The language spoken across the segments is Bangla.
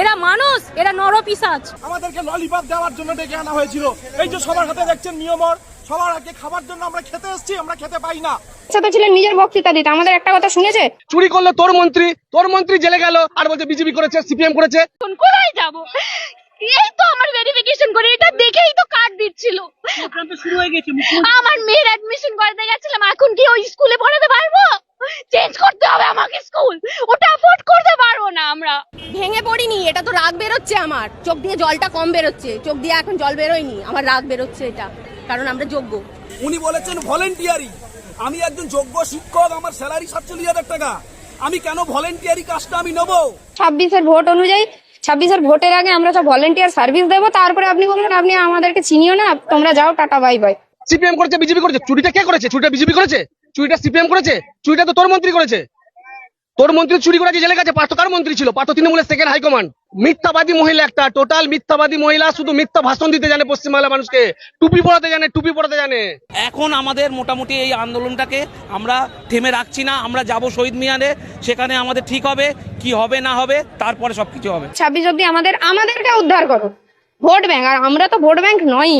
এরা মানুষ এরা নরপিসাচ। আমাদেরকে ললিপপ দেওয়ার জন্য ডেকে আনা হয়েছিল। এই যে সবার হাতে দেখছেন নিয়মর সবার আগে খাবার জন্য আমরা খেতে এসেছি আমরা খেতে পাই না। সাথে ছিলেন নিজের বক্তৃতা দিতে আমাদের একটা কথা শুনেছে? চুরি করল তোর মন্ত্রী তোর মন্ত্রী জেলে গেল আর বলছে বিজেপি করেছে সিপিএম করেছে। কোন কোথায় যাব? এই তো আমার ভেরিফিকেশন করে এটা দেখেই তো কার্ড দিচ্ছিল। আমার মেয়ের অ্যাডমিশন করতে গেছিলাম এখন কি ওই স্কুলে পড়াতে পারব? চেঞ্জ করতে হবে আমাকে স্কুল ওটা তো রাগ বেরোচ্ছে আমার। চোখ দিয়ে জলটা কম বেরোচ্ছে। চোখ দিয়ে এখন জল বেরোয়নি। আমার রাগ বেরোচ্ছে এটা কারণ আমরা যোগ্য। উনি বলেছেন ভলেন্টিয়ারি আমি একজন যোগ্য শিক্ষক আমার স্যালারি সাতচল্লিশ হাজার টাকা। আমি কেন ভলেন্টিয়ারি কাজটা আমি নেব? ছাব্বিশের ভোট অনুযায়ী ছাব্বিশের ভোটের আগে আমরা সব ভলেন্টিয়ার সার্ভিস দেবো তারপরে আপনি বলবেন আপনি আমাদেরকে চিনিও না তোমরা যাও টাটা বাই বাই। সিপিএম করেছে বিজেপি করেছে চুরিটা কে করেছে? চুরিটা বিজেপি করেছে? চুরিটা সিপিএম করেছে? চুরিটা তো তোর মন্ত্রী করেছে। তোর মন্ত্রী চুরি করেছে জেলে গেছে পার্থ কার মন্ত্রী ছিল? পার্থ তৃণমূলের সেকেন্ড হাইকমান্ড মিথ্যাবাদী মহিলা একটা টোটাল মিথ্যাবাদী মহিলা শুধু মিথ্যা ভাষণ দিতে জানে পশ্চিমবাংলা মানুষকে টুপি পড়াতে জানে টুপি পড়াতে জানে। এখন আমাদের মোটামুটি এই আন্দোলনটাকে আমরা থেমে রাখছি না আমরা যাব শহীদ মিনারে সেখানে আমাদের ঠিক হবে কি হবে না হবে তারপরে সবকিছু হবে। ছাব্বিশ অব্দি আমাদের আমাদেরকে উদ্ধার করো। ভোট ব্যাংক আর আমরা তো ভোট ব্যাংক নই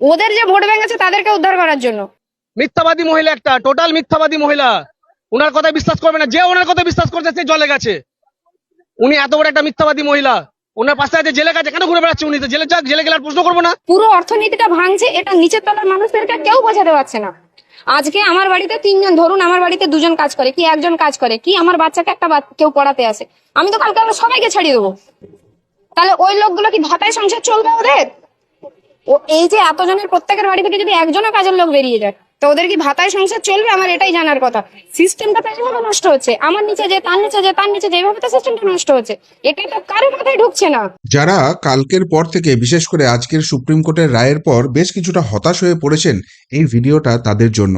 ওদের যে ভোট ব্যাংক আছে তাদেরকে উদ্ধার করার জন্য। মিথ্যাবাদী মহিলা একটা টোটাল মিথ্যাবাদী মহিলা। ওনার কথা বিশ্বাস করবে না যে ওনার কথা বিশ্বাস করছে সে জলে গেছে। উনি এত বড় একটা মিথ্যাবাদী মহিলা। ওনার পাশে আছে জেলে গেছে কেন ঘুরে বেড়াচ্ছে উনি? তো জেলে যাক, জেলে গেলে আর প্রশ্ন করব না। পুরো অর্থনীতিটা ভাঙছে, এটা নিচের তলার মানুষদেরকে কেউ বোঝাতে পারছে না। আজকে আমার বাড়িতে তিনজন, ধরুন আমার বাড়িতে দুজন কাজ করে, কি একজন কাজ করে, কি আমার বাচ্চাকে একটা কেউ পড়াতে আসে? আমি তো কালকে আমরা সবাইকে ছাড়িয়ে দেবো। তাহলে ওই লোকগুলো কি ভাতায় সংসার চলবে ওদের? ও এই যে এতজনের প্রত্যেকের বাড়ি থেকে যদি একজনও কাজের লোক বেরিয়ে যায় তো ওদের কি ভাতায় সংসার চলবে? আমার এটাই জানার কথা। সিস্টেমটা তো এইভাবে নষ্ট হচ্ছে। আমার নিচে যে, তার নিচে যে, তার নিচে যে এইভাবে তো সিস্টেমটা নষ্ট হচ্ছে। এটা তো কারও মাথায় ঢুকছে না। যারা কালকের পর থেকে, বিশেষ করে আজকের সুপ্রিম কোর্টের রায়ের পর, বেশ কিছুটা হতাশ হয়ে পড়েছেন এই ভিডিওটা তাদের জন্য।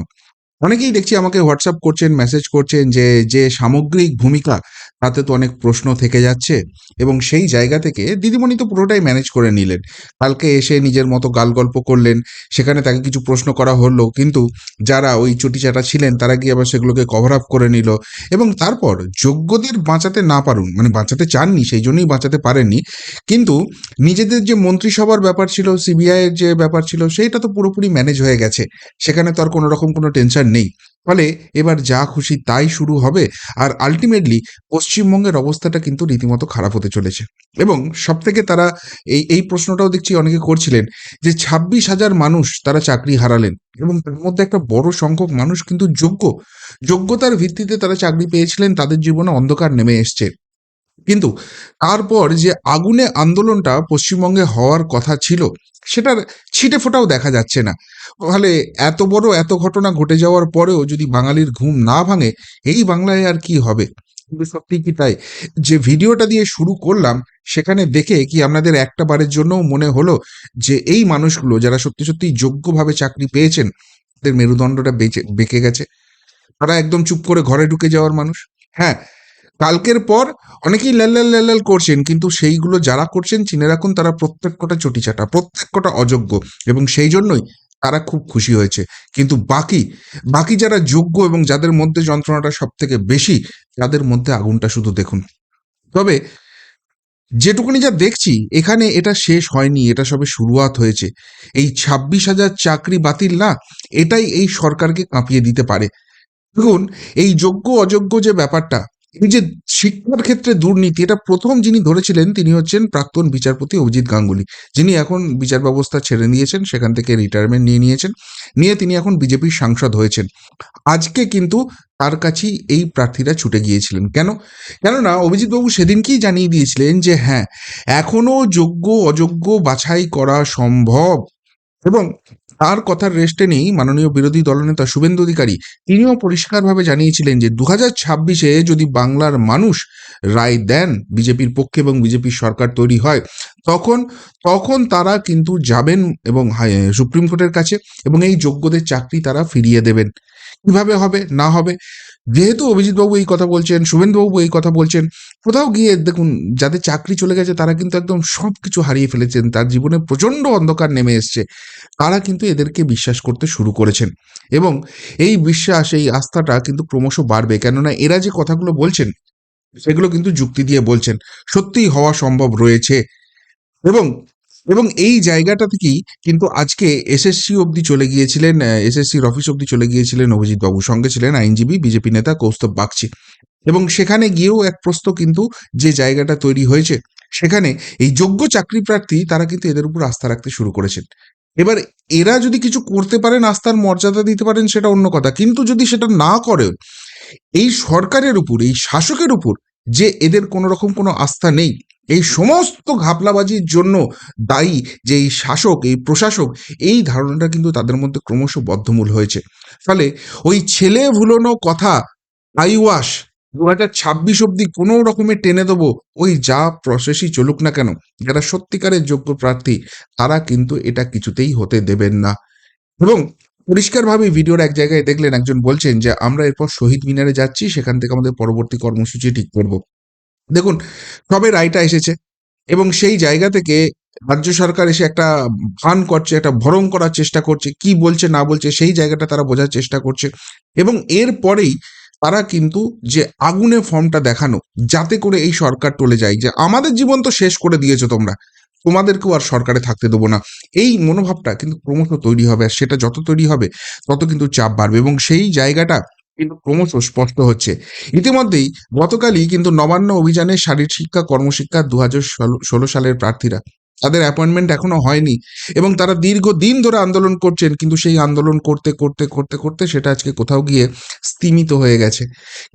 অনেকেই দেখছি আমাকে হোয়াটসঅ্যাপ করছেন মেসেজ করছেন যে যে সামগ্রিক ভূমিকা, তাতে তো অনেক প্রশ্ন থেকে যাচ্ছে এবং সেই জায়গা থেকে দিদিমণি তো পুরোটাই ম্যানেজ করে নিলেন। কালকে এসে নিজের মতো গাল গল্প করলেন, সেখানে তাকে কিছু প্রশ্ন করা হলো, কিন্তু যারা ওই চটিচাটা ছিলেন, তারা গিয়ে আবার সেগুলোকে কভার আপ করে নিল এবং তারপর যোগ্যদের বাঁচাতে না পারুন মানে বাঁচাতে চাননি, সেই জন্যই বাঁচাতে পারেননি, কিন্তু নিজেদের যে মন্ত্রিসভার ব্যাপার ছিল সিবিআইয়ের যে ব্যাপার ছিল, সেইটা তো পুরোপুরি ম্যানেজ হয়ে গেছে। সেখানে তো আর কোনো রকম কোনো টেনশন নেই। ফলে এবার যা খুশি তাই শুরু হবে আর আলটিমেটলি পশ্চিমবঙ্গের অবস্থাটা কিন্তু রীতিমতো খারাপ হতে চলেছে। এবং সব থেকে তারা এই এই প্রশ্নটাও দেখছি অনেকে করছিলেন যে ছাব্বিশ হাজার মানুষ তারা চাকরি হারালেন এবং তার মধ্যে একটা বড় সংখ্যক মানুষ কিন্তু যোগ্য। যোগ্যতার ভিত্তিতে তারা চাকরি পেয়েছিলেন, তাদের জীবনে অন্ধকার নেমে এসছে। কিন্তু তারপর যে আগুনে আন্দোলনটা পশ্চিমবঙ্গে হওয়ার কথা ছিল, সেটার ছিটে ফোটাও দেখা যাচ্ছে না। ফলে এত বড় এত ঘটনা ঘটে যাওয়ার পরেও যদি বাঙালির ঘুম না ভাঙে, এই বাংলায় আর কি হবে? কিন্তু সত্যি কি তাই? যে ভিডিওটা দিয়ে শুরু করলাম, সেখানে দেখে কি আপনাদের একটা বারের জন্যও মনে হলো যে এই মানুষগুলো যারা সত্যি সত্যি যোগ্যভাবে চাকরি পেয়েছেন, তাদের মেরুদণ্ডটা বেঁচে, বেঁকে গেছে? তারা একদম চুপ করে ঘরে ঢুকে যাওয়ার মানুষ? হ্যাঁ কালকের পর অনেকেই লাল লাল করছেন, কিন্তু সেইগুলো যারা করছেন, চিনে রাখুন তারা প্রত্যেক কটা চটিচাটা, প্রত্যেক কটা অযোগ্য এবং সেই জন্যই তারা খুব খুশি হয়েছে। কিন্তু বাকি বাকি যারা যোগ্য এবং যাদের মধ্যে যন্ত্রণাটা সব থেকে বেশি, তাদের মধ্যে আগুনটা শুধু দেখুন। তবে যেটুকুনি যা দেখছি, এখানে এটা শেষ হয়নি, এটা সবে শুরুয়াত হয়েছে। এই ছাব্বিশ হাজার চাকরি বাতিল না, এটাই এই সরকারকে কাঁপিয়ে দিতে পারে। দেখুন, এই যোগ্য অযোগ্য যে ব্যাপারটা এই যে শিক্ষার ক্ষেত্রে দুর্নীতি, এটা প্রথম যিনি ধরেছিলেন তিনি হচ্ছেন প্রাক্তন বিচারপতি অভিজিৎ গাঙ্গুলি। যিনি এখন বিচার ব্যবস্থা ছেড়ে দিয়েছেন, সেখান থেকে রিটায়ারমেন্ট নিয়ে নিয়েছেন। নিয়ে তিনি এখন বিজেপির সাংসদ হয়েছেন। আজকে কিন্তু তার কাছেই এই প্রার্থীরা ছুটে গিয়েছিলেন। কেন? কেননা অভিজিৎবাবু সেদিনকেই জানিয়ে দিয়েছিলেন যে হ্যাঁ এখনও যোগ্য, অযোগ্য বাছাই করা সম্ভব। এবং তার কথার রেস্টে নেই মাননীয় বিরোধী দলনেতা শুভেন্দু অধিকারী। তিনিও পরিষ্কারভাবে জানিয়েছিলেন যে দু হাজার ছাব্বিশে যদি বাংলার মানুষ রায় দেন, বিজেপির পক্ষে এবং বিজেপির সরকার তৈরি হয়, তখন তখন তারা কিন্তু যাবেন এবং সুপ্রিম কোর্টের কাছে এবং এই যোগ্যদের চাকরি তারা ফিরিয়ে দেবেন। কীভাবে হবে? না হবে? যেহেতু অভিজিৎবাবু এই কথা বলছেন, শুভেন্দুবাবু এই কথা বলছেন, কোথাও গিয়ে দেখুন যাদের চাকরি চলে গেছে তারা কিন্তু একদম সব কিছু হারিয়ে ফেলেছেন, তার জীবনে প্রচণ্ড অন্ধকার নেমে এসছে, তারা কিন্তু এদেরকে বিশ্বাস করতে শুরু করেছেন। এবং এই বিশ্বাস, এই আস্থাটা কিন্তু ক্রমশ বাড়বে, কেননা এরা যে কথাগুলো বলছেন, সেগুলো কিন্তু যুক্তি দিয়ে বলছেন, সত্যিই হওয়া সম্ভব রয়েছে। এবং এবং এই জায়গাটা থেকেই কিন্তু আজকে এসএসসি অবধি চলে গিয়েছিলেন এসএসসির অফিস অবধি চলে গিয়েছিলেন অভিজিৎ বাবু সঙ্গে ছিলেন আইনজীবী, বিজেপি নেতা কৌস্তব বাগচি। এবং সেখানে গিয়েও এক প্রশ্ন কিন্তু যে জায়গাটা তৈরি হয়েছে, সেখানে এই যোগ্য চাকরি প্রার্থী তারা কিন্তু এদের উপর আস্থা রাখতে শুরু করেছেন। এবার এরা যদি কিছু করতে পারেন, আস্থার মর্যাদা দিতে পারেন, সেটা অন্য কথা। কিন্তু যদি সেটা না করেন, এই সরকারের উপর, এই শাসকের উপর যে এদের কোনো রকম কোনো আস্থা নেই এই সমস্ত ঘাপলাবাজির জন্য দায়ী যে এই শাসক, এই প্রশাসক, এই ধারণাটা কিন্তু তাদের মধ্যে ক্রমশ বদ্ধমূল হয়েছে। ফলে ওই ছেলে ভুলোনো কথা আইওয়াস দু হাজার ছাব্বিশ অব্দি কোনো রকমের টেনে দেবো, ওই যা প্রসেসই চলুক না কেন, যারা সত্যিকারের যোগ্য প্রার্থী, তারা কিন্তু এটা কিছুতেই হতে দেবেন না। এবং পরিষ্কারভাবে ভিডিওর এক জায়গায় দেখলেন, একজন বলছেন যে, আমরা এরপর শহীদ মিনারে যাচ্ছি, সেখান থেকে আমাদের পরবর্তী কর্মসূচি ঠিক করব। দেখুন, সবে রায়টা এসেছে এবং সেই জায়গা থেকে রাজ্য সরকার এসে একটা ভান করছে, একটা ভরং করার চেষ্টা করছে, কি বলছে, না বলছে, সেই জায়গাটা তারা বোঝার চেষ্টা করছে এবং এরপরেই তারা কিন্তু যে আগুনে ফর্মটা দেখানো, যাতে করে এই সরকার টলে যায়, যে আমাদের জীবন তো শেষ করে দিয়েছ তোমরা, তোমাদেরকেও আর সরকারে থাকতে দেবো না। এই মনোভাবটা কিন্তু ক্রমশ তৈরি হবে, আর সেটা যত তৈরি হবে, তত কিন্তু চাপ বাড়বে এবং সেই জায়গাটা কিন্তু ক্রমশ স্পষ্ট হচ্ছে। ইতিমধ্যেই গতকালই কিন্তু নবান্ন অভিযানে শারীর শিক্ষা, কর্মশিক্ষা দু হাজার ষোলো সালের প্রার্থীরা, তাদের অ্যাপয়েন্টমেন্ট এখনও হয়নি এবং তারা দীর্ঘ দিন ধরে আন্দোলন করছেন, কিন্তু সেই আন্দোলন করতে করতে করতে করতে সেটা আজকে কোথাও গিয়ে স্তিমিত হয়ে গেছে।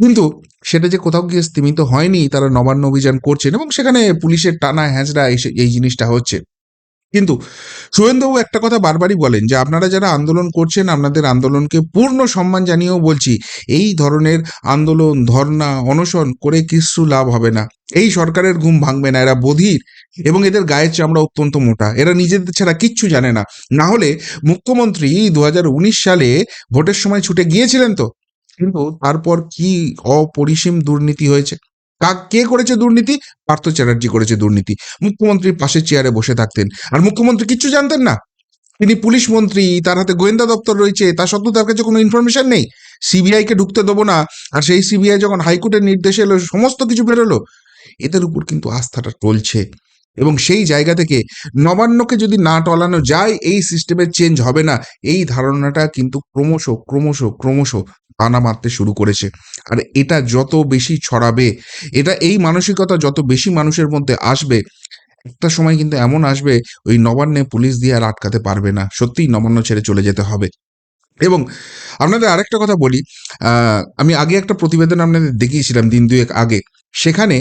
কিন্তু সেটা যে কোথাও গিয়ে স্তিমিত হয়নি, তারা নবান্ন অভিযান করছেন এবং সেখানে পুলিশের টানা হ্যাঁচড়া এই জিনিসটা হচ্ছে। কিন্তু শুভেন্দুবাবু একটা কথা বারবারই বলেন যে আপনারা যারা আন্দোলন করছেন, আপনাদের আন্দোলনকে পূর্ণ সম্মান জানিয়েও বলছি, এই ধরনের আন্দোলন, ধর্ণা, অনশন করে কিছু লাভ হবে না। এই সরকারের ঘুম ভাঙবে না, এরা বধির এবং এদের গায়ের চামড়া অত্যন্ত মোটা। এরা নিজেদের ছাড়া কিচ্ছু জানে না। না হলে মুখ্যমন্ত্রী দু হাজার উনিশ সালে ভোটের সময় ছুটে গিয়েছিলেন তো। কিন্তু তারপর কি অপরিসীম দুর্নীতি হয়েছে? কাক কে করেছে দুর্নীতি? পার্থ চ্যাটার্জি করেছে দুর্নীতি। মুখ্যমন্ত্রীর পাশে চেয়ারে বসে থাকতেন। আর মুখ্যমন্ত্রী কিচ্ছু জানতেন না। তিনি পুলিশ মন্ত্রী, তার হাতে গোয়েন্দা দপ্তর রয়েছে, তা সত্ত্বেও তার কাছে কোনো ইনফরমেশন নেই। সিবিআই কে ঢুকতে দেবো না। আর সেই সিবিআই যখন হাইকোর্টের নির্দেশে এলো, সমস্ত কিছু বেরোলো এদের উপর কিন্তু আস্থাটা টলছে। এবং সেই জায়গা থেকে নবান্নকে যদি না টলানো যায়, এই সিস্টেমের চেঞ্জ হবে না। এই ধারণাটা কিন্তু ক্রমশ ক্রমশ ক্রমশ দানা মারতে শুরু করেছে। আর এটা যত বেশি ছড়াবে, এটা এই মানসিকতা যত বেশি মানুষের মধ্যে আসবে, একটা সময় কিন্তু এমন আসবে, ওই নবান্নে পুলিশ দিয়ে আর আটকাতে পারবে না। সত্যিই নবান্ন ছেড়ে চলে যেতে হবে। এবং আপনাদের আরেকটা কথা বলি আমি আগে একটা প্রতিবেদন আপনাদের দেখিয়েছিলাম দিন দুয়েক আগে। সেখানে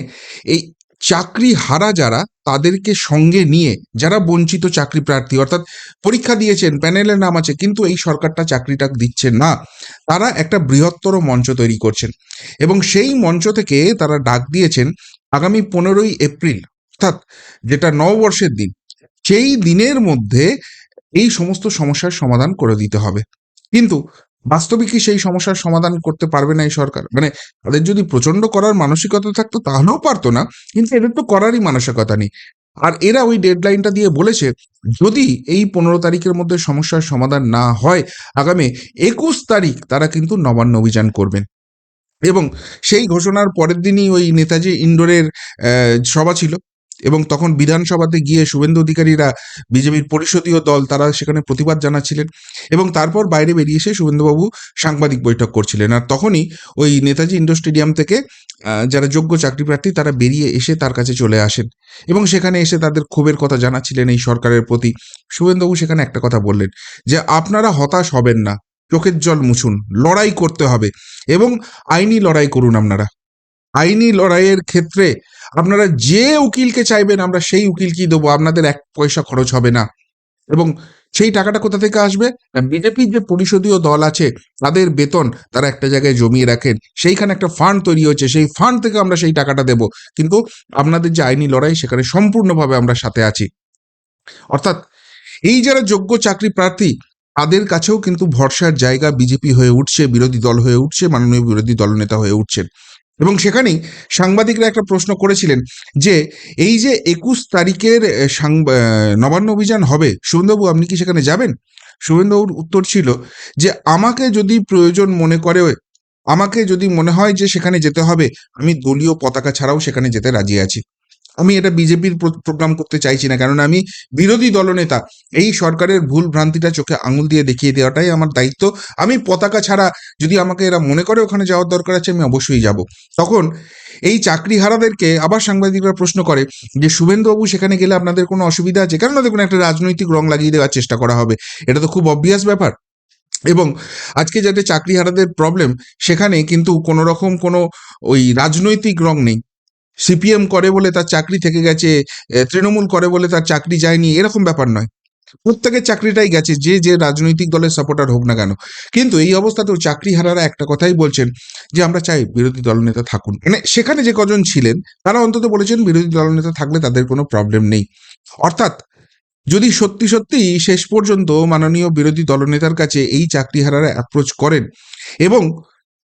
এই চাকরি হারা যারা, তাদেরকে সঙ্গে নিয়ে, যারা বঞ্চিত চাকরি প্রার্থী, অর্থাৎ পরীক্ষা দিয়েছেন প্যানেলের নাম আছে, কিন্তু এই সরকারটা চাকরিটা দিচ্ছে না। তারা একটা বৃহত্তর মঞ্চ তৈরি করছেন এবং সেই মঞ্চ থেকে তারা ডাক দিয়েছেন আগামী পনেরোই এপ্রিল, অর্থাৎ যেটা নববর্ষের দিন, সেই দিনের মধ্যে এই সমস্ত সমস্যার সমাধান করে দিতে হবে। কিন্তু বাস্তবে কি সেই সমস্যার সমাধান করতে পারবে না এই সরকার? মানে তাদের যদি প্রচণ্ড করার মানসিকতা থাকতো তাহলেও পারতো না, কিন্তু এদের তো করারই মানসিকতা নেই। আর এরা ওই ডেডলাইনটা দিয়ে বলেছে, যদি এই পনেরো তারিখের মধ্যে সমস্যার সমাধান না হয়, আগামী একুশ তারিখ তারা কিন্তু নবান্ন অভিযান করবেন। এবং সেই ঘোষণার পরের দিনই ওই নেতাজি ইন্ডোরের সভা ছিল। এবং তখন বিধানসভাতে গিয়ে শুভেন্দু অধিকারীরা বিজেপির পরিষদীয় দল, তারা সেখানে প্রতিবাদ জানাচ্ছিলেন এবং তারপর বাইরে বেরিয়ে এসে শুভেন্দুবাবু সাংবাদিক বৈঠক করছিলেন। আর তখনই ওই নেতাজি ইন্ডোর স্টেডিয়াম থেকে যারা যোগ্য চাকরি প্রার্থী, তারা বেরিয়ে এসে তার কাছে চলে আসেন এবং সেখানে এসে তাদের ক্ষোভের কথা জানাচ্ছিলেন এই সরকারের প্রতি। শুভেন্দুবাবু সেখানে একটা কথা বললেন যে, আপনারা হতাশ হবেন না, চোখের জল মুছুন, লড়াই করতে হবে এবং আইনি লড়াই করুন আপনারা। আইনি লড়াইয়ের ক্ষেত্রে আপনারা যে উকিলকে চাইবেন, আমরা সেই উকিলকেই দেবো? আপনাদের এক পয়সা খরচ হবে না। এবং সেই টাকাটা কোথা থেকে আসবে? বিজেপির যে পরিষদীয় দল আছে, তাদের বেতন তারা একটা জায়গায় জমিয়ে রাখেন। সেইখানে একটা ফান্ড তৈরি হয়েছে, সেই ফান্ড থেকে আমরা সেই টাকাটা দেব। কিন্তু আপনাদের যে আইনি লড়াই, সেখানে সম্পূর্ণভাবে আমরা সাথে আছি। অর্থাৎ এই যারা যোগ্য চাকরি প্রার্থী, তাদের কাছেও কিন্তু ভরসার জায়গা বিজেপি হয়ে উঠছে, বিরোধী দল হয়ে উঠছে, মাননীয় বিরোধী দলনেতা হয়ে উঠছেন। এবং সেখানেই সাংবাদিকরা একটা প্রশ্ন করেছিলেন যে এই যে একুশ তারিখের নবান্ন অভিযান হবে শুভেন্দুবাবু আপনি কি সেখানে যাবেন? শুভেন্দুবাবুর উত্তর ছিল যে আমাকে যদি প্রয়োজন মনে করে, আমাকে যদি মনে হয় যে সেখানে যেতে হবে, আমি দলীয় পতাকা ছাড়াও সেখানে যেতে রাজি আছি। আমি এটা বিজেপির প্রোগ্রাম করতে চাইছি না। কারণ আমি বিরোধী দলনেতা। এই সরকারের ভুল ভ্রান্তিটা চোখে আঙুল দিয়ে দেখিয়ে দেওয়াটাই আমার দায়িত্ব। আমি পতাকা ছাড়া যদি আমাকে এরা মনে করে ওখানে যাওয়ার দরকার আছে, আমি অবশ্যই যাব। তখন এই চাকরিহারাদেরকে আবার সাংবাদিকরা প্রশ্ন করে যে, শুভেন্দুবাবু, সেখানে গেলে আপনাদের কোনো অসুবিধা আছে? কেননা দেখুন, একটা রাজনৈতিক রং লাগিয়ে দেওয়ার চেষ্টা করা হবে। এটা তো খুব অবভিয়াস ব্যাপার। এবং আজকে যাতে চাকরিহারাদের প্রবলেম সেখানে কিন্তু কোনো রকম কোনো ওই রাজনৈতিক রং নেই। সিপিএম করে বলে তার চাকরি থেকে গেছে তৃণমূল করে বলে তার চাকরি যায়নি, এরকম ব্যাপার নয়। প্রত্যেকের চাকরিটাই গেছে, যে যে রাজনৈতিক দলের সাপোর্টার হোক না কেন। কিন্তু এই অবস্থাতেও চাকরিহারারা একটা কথাই বলছেন যে, আমরা চাই বিরোধী দলনেতা থাকুন। মানে সেখানে যে কজন ছিলেন, তারা অন্তত বলেছেন বিরোধী দলনেতা থাকলে তাদের কোনো প্রবলেম নেই। অর্থাৎ যদি সত্যি সত্যি শেষ পর্যন্ত মাননীয় বিরোধী দলনেতার কাছে এই চাকরিহারারা অ্যাপ্রোচ করেন এবং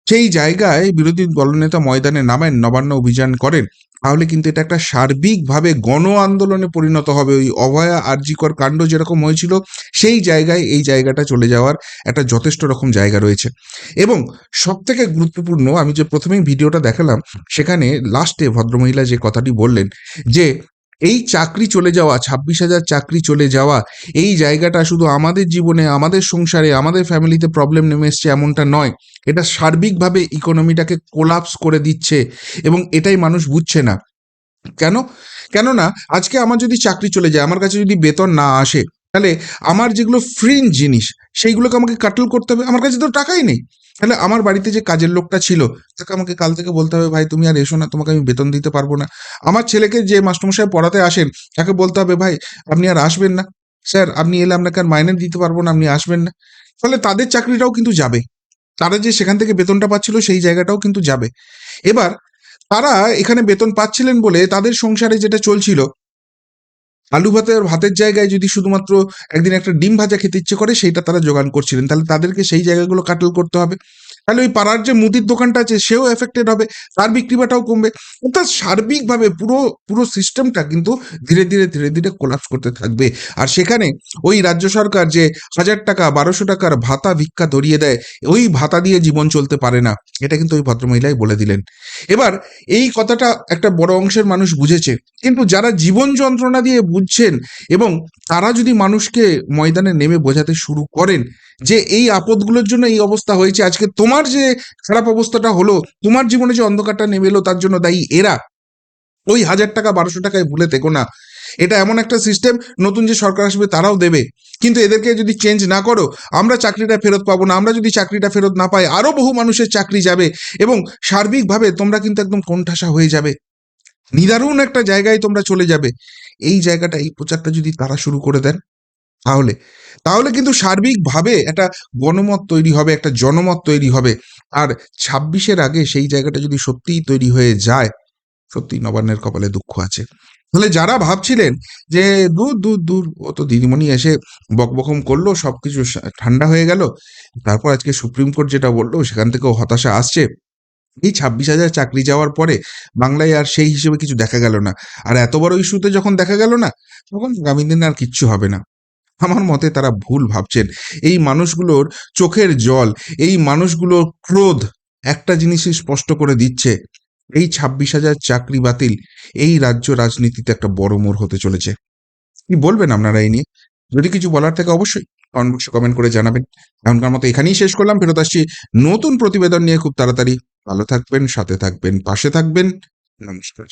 সেই জায়গায় বিরোধী দলনেতা ময়দানে নামেন, নবান্ন অভিযান করেন, তাহলে কিন্তু এটা একটা সার্বিকভাবে গণ আন্দোলনে পরিণত হবে। ওই অভয়া আরজিকর কাণ্ড যেরকম হয়েছিল, সেই জায়গায় এই জায়গাটা চলে যাওয়ার একটা যথেষ্ট রকম জায়গা রয়েছে। এবং সব থেকে গুরুত্বপূর্ণ, আমি যে প্রথমেই ভিডিওটা দেখালাম, সেখানে লাস্টে ভদ্রমহিলা যে কথাটি বললেন, যে এই চাকরি চলে যাওয়া, ছাব্বিশ হাজার চাকরি চলে যাওয়া, এই জায়গাটা শুধু আমাদের জীবনে, আমাদের সংসারে, আমাদের ফ্যামিলিতে প্রবলেম নেমে এসছে এমনটা নয়। এটা সার্বিকভাবে ইকোনমিটাকে কোলাপস করে দিচ্ছে এবং এটাই মানুষ বুঝছে না। কেন? কেননা, আজকে আমার যদি চাকরি চলে যায়, আমার কাছে যদি বেতন না আসে, তাহলে আমার যেগুলো ফ্রিন জিনিস, সেইগুলোকে আমাকে কাটল করতে হবে। আমার কাছে তো টাকাই নেই। তাহলে আমার বাড়িতে যে কাজের লোকটা ছিল, তাকে আমাকে কাল থেকে বলতে হবে, ভাই, তুমি আর এসো না, তোমাকে আমি বেতন দিতে পারব না। আমার ছেলেকে যে মাস্টারমশাই পড়াতে আসেন, তাকে বলতে হবে, ভাই, আপনি আর আসবেন না। স্যার, আপনি এলে আপনাকে আর মাইনে দিতে পারব না, আপনি আসবেন না। ফলে তাদের চাকরিটাও কিন্তু যাবে। তারা যে সেখান থেকে বেতনটা পাচ্ছিল, সেই জায়গাটাও কিন্তু যাবে। এবার, তারা এখানে বেতন পাচ্ছিলেন বলে তাদের সংসারে যেটা চলছিল আলু ভাতের ভাতের জায়গায় যদি শুধুমাত্র একদিন একটা ডিম ভাজা খেতে ইচ্ছে করে, সেইটা তারা জোগান করছিলেন। তাহলে তাদেরকে সেই জায়গাগুলো কাটল করতে হবে। তাহলে ওই পাড়ার যে মুদির দোকানটা আছে, সেও এফেক্টেড হবে, তার বিক্রি বাটাও কমবে। অর্থাৎ সার্বিকভাবে পুরো পুরো সিস্টেমটা কিন্তু ধীরে ধীরে ধীরে ধীরে কোলাপস করতে থাকবে। আর সেখানে ওই রাজ্য সরকার যে হাজার টাকা, বারোশো টাকার ভাতা ভিক্ষা ধরিয়ে দেয়, ওই ভাতা দিয়ে জীবন চলতে পারে না। এটা কিন্তু ওই ভদ্রমহিলাই বলে দিলেন। এবার এই কথাটা একটা বড় অংশের মানুষ বুঝেছে। কিন্তু যারা জীবন যন্ত্রণা দিয়ে বুঝছেন এবং তারা যদি মানুষকে ময়দানে নেমে বোঝাতে শুরু করেন যে এই আপদগুলোর জন্য এই অবস্থা হয়েছে, আজকে তোমার যে খারাপ অবস্থাটা হলো, তোমার জীবনে যে অন্ধকারটা নেমে এলো, তার জন্য দায়ী এরা। ওই হাজার টাকা, বারোশো টাকায় ভুলে থেকো না। এটা এমন একটা সিস্টেম নতুন যে সরকার আসবে তারাও দেবে। কিন্তু এদেরকে যদি চেঞ্জ না করো, আমরা চাকরিটা ফেরত পাবো না। আমরা যদি চাকরিটা ফেরত না পাই আরও বহু মানুষের চাকরি যাবে এবং সার্বিকভাবে তোমরা কিন্তু একদম কোণঠাসা হয়ে যাবে। নিদারুণ একটা জায়গায় তোমরা চলে যাবে। এই জায়গাটা, এই প্রচারটা যদি তারা শুরু করে দেন তাহলে তাহলে কিন্তু সার্বিকভাবে একটা গণমত তৈরি হবে, একটা জনমত তৈরি হবে। আর ছাব্বিশের আগে সেই জায়গাটা যদি সত্যিই তৈরি হয়ে যায় সত্যি নবান্নের কপালে দুঃখ আছে। তাহলে যারা ভাবছিলেন যে, দূর দূর দূর, ও তো দিদিমণি এসে বকবকম করল সব কিছু ঠান্ডা হয়ে গেল, তারপর আজকে সুপ্রিম কোর্ট যেটা বলল, সেখান থেকেও হতাশা আসছে। এই ছাব্বিশ হাজার চাকরি যাওয়ার পরে বাংলায় আর সেই হিসেবে কিছু দেখা গেল না। আর এত বড় ইস্যুতে যখন দেখা গেল না, তখন আগামী দিনে আর কিচ্ছু হবে না। আমার মতে তারা ভুল ভাবছেন। এই মানুষগুলোর চোখের জল, এই মানুষগুলোর ক্রোধ একটা জিনিসই স্পষ্ট করে দিচ্ছে। এই ছাব্বিশ হাজার চাকরি বাতিল, এই রাজ্য রাজনীতিতে একটা বড় মোড় হতে চলেছে। কি বলবেন আপনারা এই নিয়ে? যদি কিছু বলার থাকে অবশ্যই কমেন্ট বক্সে কমেন্ট করে জানাবেন। এখনকার মতো এখানেই শেষ করলাম, ফেরত আসছি নতুন প্রতিবেদন নিয়ে খুব তাড়াতাড়ি। ভালো থাকবেন, সাথে থাকবেন, পাশে থাকবেন। নমস্কার।